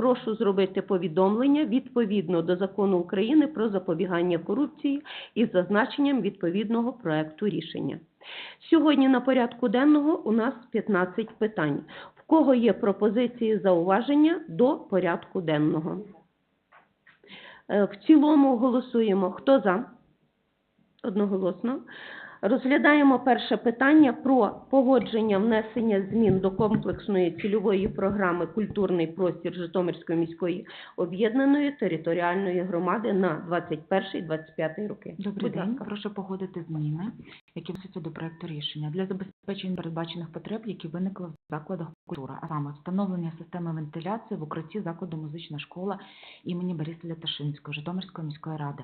прошу зробити повідомлення відповідно до закону України про запобігання корупції із зазначенням відповідного проекту рішення. Сьогодні на порядку денного у нас 15 питань. В кого є пропозиції зауваження до порядку денного? Е, В цілому голосуємо. Хто за? Одноголосно. Розглядаємо перше питання про погодження внесення змін до комплексної цільової програми Культурний простір Житомирської міської об'єднаної територіальної громади на 21-25 роки. Добрий Будь день. ласка. Прошу погодити зміни, які вносяться до проекту рішення для забезпечення передбачених потреб, які виникли в закладах культури, а саме встановлення системи вентиляції в укритті закладу музична школа імені Бориса Ташинського Житомирської міської ради.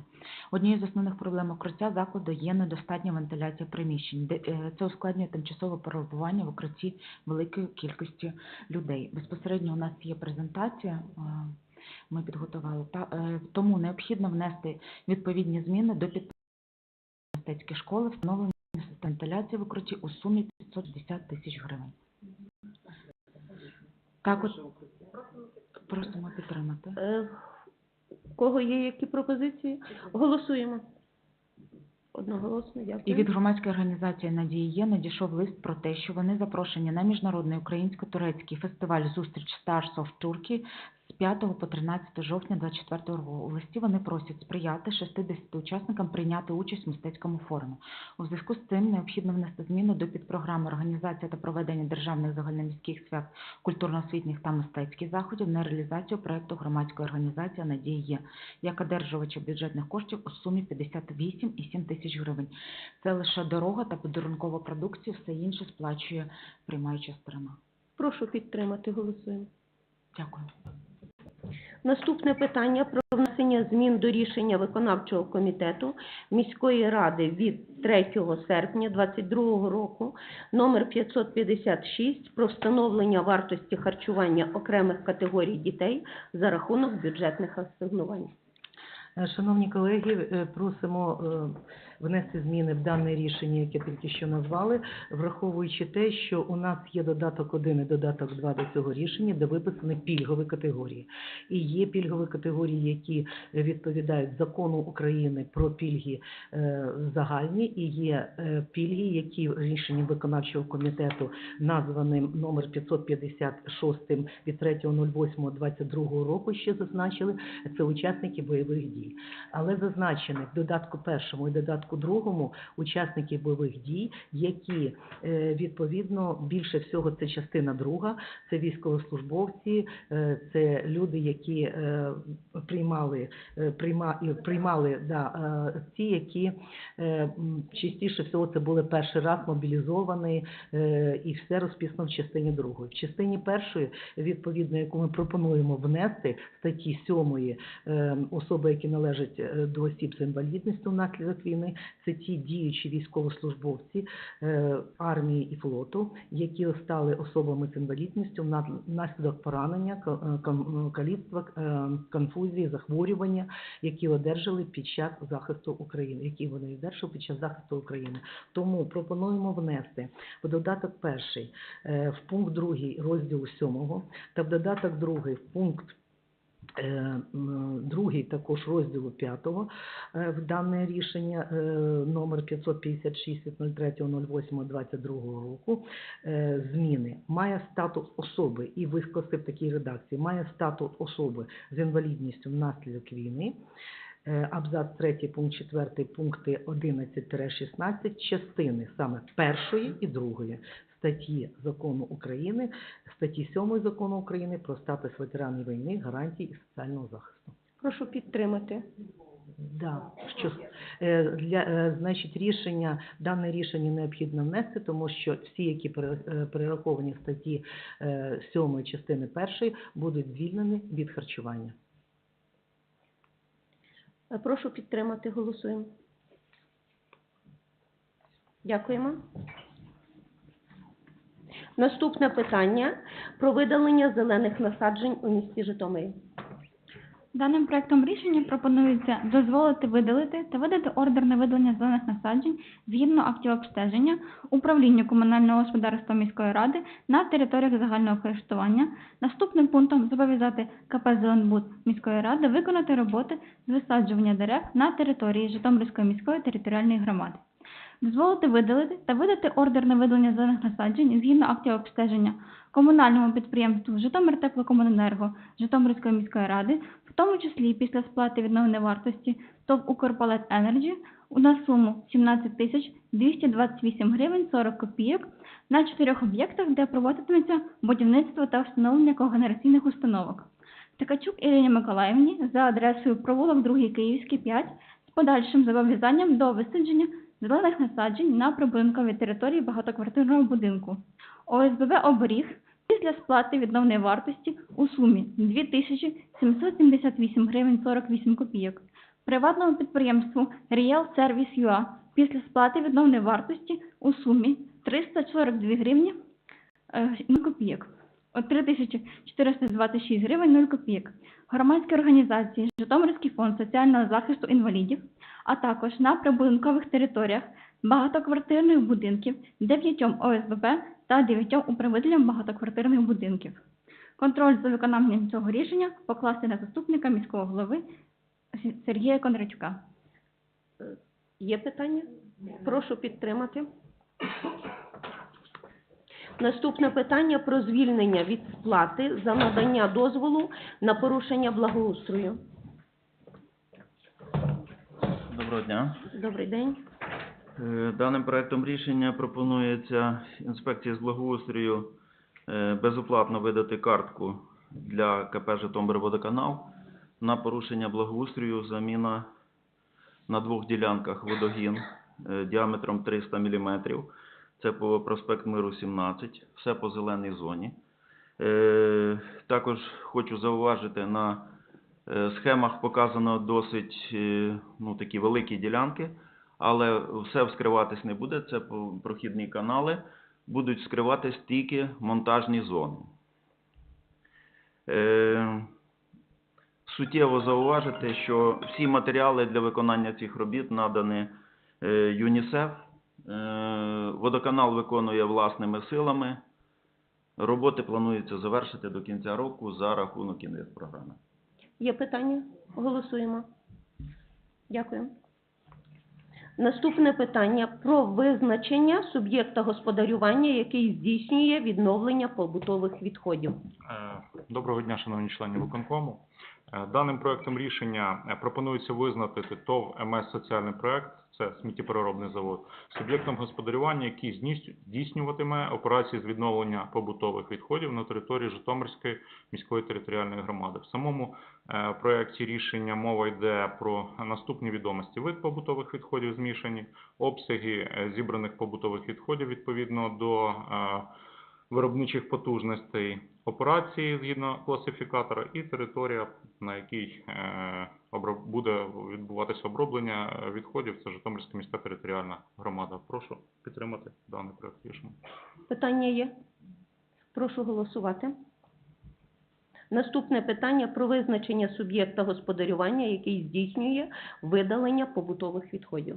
Однією з основних проблем укриття закладу є недостатня вентиляція приміщень. е, Це ускладнює тимчасове перебування в укритті великої кількості людей. Безпосередньо у нас є презентація. е, Ми підготували е, тому необхідно внести відповідні зміни до під мистецькі школи встановлення вентиляції в укритті у сумі 560 тисяч гривень. Так от просимо підтримати. Е, В кого є які пропозиції? Голосуємо. Одноголосно, дякую. І від громадської організації «Надії є» надійшов лист про те, що вони запрошені на міжнародний українсько-турецький фестиваль «Зустріч Stars of Turkey» з 5 по 13 жовтня 2024 року. У листі вони просять сприяти 60 учасникам прийняти участь в мистецькому форумі. У зв'язку з цим необхідно внести зміну до підпрограми «Організація та проведення державних загальноміських свят культурно-освітніх та мистецьких заходів» на реалізацію проекту громадської організації «Надія є» як одержувача бюджетних коштів у сумі 58,7 тисяч гривень. Це лише дорога та подарункова продукція, все інше сплачує приймаюча сторона. Прошу підтримати, голосуємо. Дякую. Наступне питання про внесення змін до рішення виконавчого комітету міської ради від 3 серпня 2022 року номер 556 про встановлення вартості харчування окремих категорій дітей за рахунок бюджетних асигнувань. Шановні колеги, е, просимо е, внести зміни в дане рішення, яке тільки що назвали, враховуючи те, що у нас є додаток 1 і додаток 2 до цього рішення, де виписані пільгові категорії. І є пільгові категорії, які відповідають закону України про пільги е, загальні, і є пільги, які рішенням виконавчого комітету названим номер 556 від 3.08.22 року ще зазначили, це учасники бойових дій. Але зазначені в додатку першому і додатку другому учасники бойових дій, які е, відповідно більше всього це частина друга, це військовослужбовці, е, це люди, які е, приймали, прийма, приймали да, ті, які частіше всього це були перший раз мобілізовані і все розписано в частині другої. В частині першої, відповідно, яку ми пропонуємо внести статті 7 е, особи, які належать е, до осіб з інвалідністю внаслідок війни, це ті діючі військовослужбовці е, армії і флоту, які стали особами з інвалідністю вна- внаслідок поранення, е, каліцтва, конфузії, захворювання, які одержали під час захисту України, які вони одержали під час захисту України. Тому пропонуємо внести в додаток перший в пункт другий розділу сьомого та в додаток другий в пункт другий також розділу п'ятого е, в дане рішення е, номер 556 від 03.08.22 року е, зміни має статус особи і викласти в такій редакції має статус особи з інвалідністю внаслідок війни. Е, Абзац 3, пункт 4, пункти 11-16 частини саме першої і другої статті Закону України, статті 7 Закону України про статус ветеранів війни, гарантій і соціального захисту. Прошу підтримати. Да, що е, для е, значить рішення дане рішення необхідно внести, тому що всі, які перераховані в статті 7 частини 1, будуть звільнені від харчування. Е, Прошу підтримати, голосуємо. Дякуємо. Наступне питання про видалення зелених насаджень у місті Житомирі. Даним проектом рішення пропонується дозволити видалити та видати ордер на видалення зелених насаджень згідно актів обстеження управлінню комунального господарства міської ради на територіях загального користування. Наступним пунктом зобов'язати КП «Зеленбуд» міської ради виконати роботи з висаджування дерев на території Житомирської міської територіальної громади. Дозволити видалити та видати ордер на видалення зелених насаджень згідно актів обстеження комунальному підприємству Житомир Теплокомуненерго Житомирської міської ради, в тому числі після сплати відновленої вартості ТОВ «Укрпалет Енерджі» на суму 17 тисяч 228 гривень 40 копійок на чотирьох об'єктах, де проводитиметься будівництво та встановлення когенераційних установок. Ткачук Ірині Миколаївні за адресою провулок 2 Київський 5 з подальшим зобов'язанням до висадження зелених насаджень на прибудинковій території багатоквартирного будинку. ОСББ «Оберіг» після сплати відновної вартості у сумі 2778 гривень 48 копійок. Приватному підприємству Real Service UA після сплати відновної вартості у сумі 342 гривні е, 0 копійок. От 3426 гривень 0 копійок. Громадські організації Житомирський фонд соціального захисту інвалідів, а також на прибудинкових територіях багатоквартирних будинків 9 ОСББ та 9 управителям багатоквартирних будинків. Контроль за виконанням цього рішення покласти на заступника міського голови Сергія Кондратюка. Є питання? Прошу підтримати. Наступне питання про звільнення від сплати за надання дозволу на порушення благоустрою. Доброго дня. Добрий день. Е, Даним проектом рішення пропонується інспекції з благоустрою е, безоплатно видати картку для КП «Житомирводоканал» на порушення благоустрою заміна на двох ділянках водогін е, діаметром 300 мм. Це по проспект Миру 17, все по зеленій зоні. Також хочу зауважити, на схемах показано досить е, ну, такі великі ділянки, але все вскриватись не буде, це прохідні канали, будуть вскриватись тільки монтажні зони. Е, Суттєво зауважити, що всі матеріали для виконання цих робіт надані е, ЮНІСЕФ. Е, Водоканал виконує власними силами. Роботи планується завершити до кінця року за рахунок інвестпрограми. Є питання? Голосуємо. Дякую. Наступне питання про визначення суб'єкта господарювання, який здійснює відновлення побутових відходів. Е, Доброго дня, шановні члени виконкому. Е, Даним проектом рішення е, пропонується визнати ТОВ МС соціальний проект, це сміттєпереробний завод, суб'єктом господарювання, який здійсню- здійснюватиме операції з відновлення побутових відходів на території Житомирської міської територіальної громади. В самому е, проекті рішення мова йде про наступні відомості: вид побутових відходів змішані, обсяги зібраних побутових відходів відповідно до виробничих потужностей, операції згідно класифікатора і територія, на якій е, буде відбуватися оброблення е, відходів. Це Житомирська міська територіальна громада. Прошу підтримати даний проект рішення. Питання є? Прошу голосувати. Наступне питання про визначення суб'єкта господарювання, який здійснює видалення побутових відходів.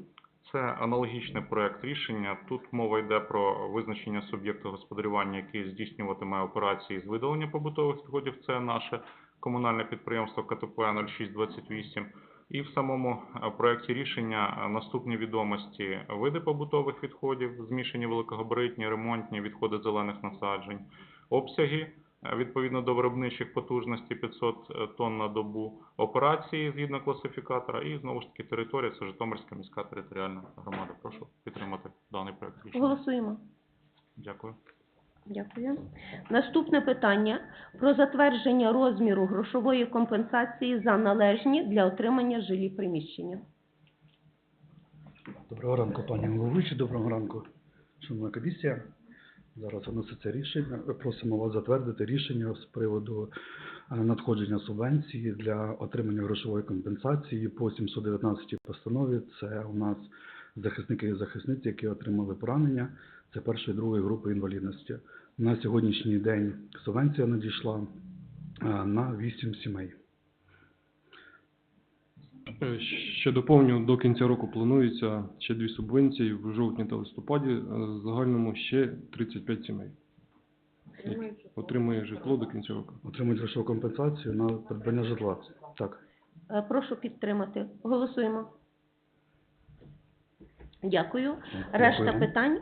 Це аналогічний проект рішення. Тут мова йде про визначення суб'єкта господарювання, який здійснюватиме операції з видалення побутових відходів. Це наше комунальне підприємство КТП 0628. І в самому е, проекті рішення е, наступні відомості: види побутових відходів, змішані великогабаритні, ремонтні, відходи зелених насаджень, обсяги відповідно до виробничих потужностей 500 тонн на добу, операції згідно класифікатора і знову ж таки територія це Житомирська міська територіальна громада. Прошу підтримати даний проект рішення. Голосуємо. Дякую. Дякую. Наступне питання про затвердження розміру грошової компенсації за належні для отримання жилі приміщення. Доброго ранку, пані головуючі, доброго ранку, шановна комісія. Зараз виноситься рішення. Просимо вас затвердити рішення з приводу е, надходження субвенції для отримання грошової компенсації по 719 постанові. Це у нас захисники і захисниці, які отримали поранення. Це першої другої групи інвалідності. На сьогоднішній день субвенція надійшла е, на 8 сімей. Е, Ще доповню, до кінця року планується ще дві субвенції в жовтні та листопаді. е, В загальному ще 35 сімей. Отримує житло до кінця року. Отримують грошову компенсацію на придбання житла. Так. Е, Прошу підтримати. Голосуємо. Дякую. Решта питань